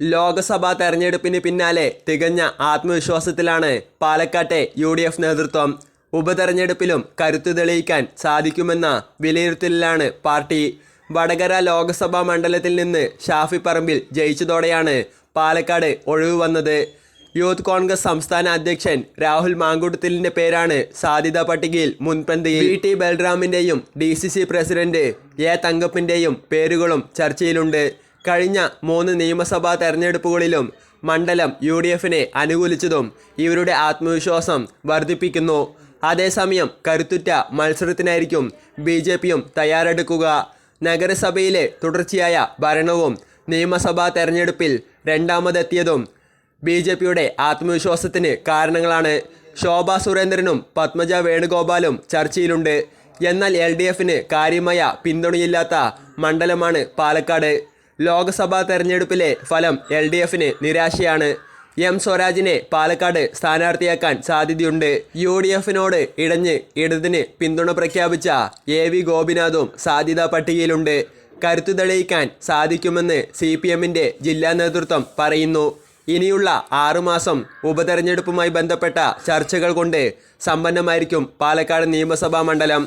ലോക്സഭാ തെരഞ്ഞെടുപ്പിന് പിന്നാലെ തികഞ്ഞ ആത്മവിശ്വാസത്തിലാണ് പാലക്കാട്ടെ യു ഡി എഫ് നേതൃത്വം. ഉപതെരഞ്ഞെടുപ്പിലും കരുത്തു തെളിയിക്കാൻ സാധിക്കുമെന്ന വിലയിരുത്തലിലാണ് പാർട്ടി. വടകര ലോക്സഭാ മണ്ഡലത്തിൽ നിന്ന് ഷാഫി പറമ്പിൽ ജയിച്ചതോടെയാണ് പാലക്കാട് ഒഴിവ് വന്നത്. യൂത്ത് കോൺഗ്രസ് സംസ്ഥാന അധ്യക്ഷൻ രാഹുൽ മാങ്കൂട്ടത്തിലിന്റെ പേരാണ് സാധ്യതാ പട്ടികയിൽ മുൻപന്തിയിൽ. V T ബൽറാമിന്റെയും D C C president A തങ്കപ്പിന്റെയും പേരുകളും ചർച്ചയിലുണ്ട്. കഴിഞ്ഞ മൂന്ന് നിയമസഭാ തെരഞ്ഞെടുപ്പുകളിലും മണ്ഡലം യു ഡി എഫിനെ അനുകൂലിച്ചതും ഇവരുടെ ആത്മവിശ്വാസം വർദ്ധിപ്പിക്കുന്നു. അതേസമയം കരുത്തുറ്റ മത്സരത്തിനായിരിക്കും ബി ജെ പിയും തയ്യാറെടുക്കുക. നഗരസഭയിലെ തുടർച്ചയായ ഭരണവും നിയമസഭാ തെരഞ്ഞെടുപ്പിൽ രണ്ടാമതെത്തിയതും ബി ജെ പിയുടെ ആത്മവിശ്വാസത്തിന് കാരണങ്ങളാണ്. ശോഭ സുരേന്ദ്രനും പത്മജ വേണുഗോപാലും ചർച്ചയിലുണ്ട്. എന്നാൽ എൽ ഡി എഫിന് കാര്യമായ പിന്തുണയില്ലാത്ത മണ്ഡലമാണ് പാലക്കാട്. ലോക്സഭാ തെരഞ്ഞെടുപ്പിലെ ഫലം എൽ ഡി എഫിന് നിരാശയാണ്. എം സ്വരാജിനെ പാലക്കാട് സ്ഥാനാർത്ഥിയാക്കാൻ സാധ്യതയുണ്ട്. യു ഡി എഫിനോട് ഇടഞ്ഞ് ഇടതിന് പിന്തുണ പ്രഖ്യാപിച്ച എ വി ഗോപിനാഥും സാധ്യതാ പട്ടികയിലുണ്ട്. കരുത്തു തെളിയിക്കാൻ സാധിക്കുമെന്ന് സി പി എമ്മിന്റെ ജില്ലാ നേതൃത്വം പറയുന്നു. ഇനിയുള്ള ആറുമാസം ഉപതെരഞ്ഞെടുപ്പുമായി ബന്ധപ്പെട്ട ചർച്ചകൾ കൊണ്ട് സമ്പന്നമായിരിക്കും പാലക്കാട് നിയമസഭാ മണ്ഡലം.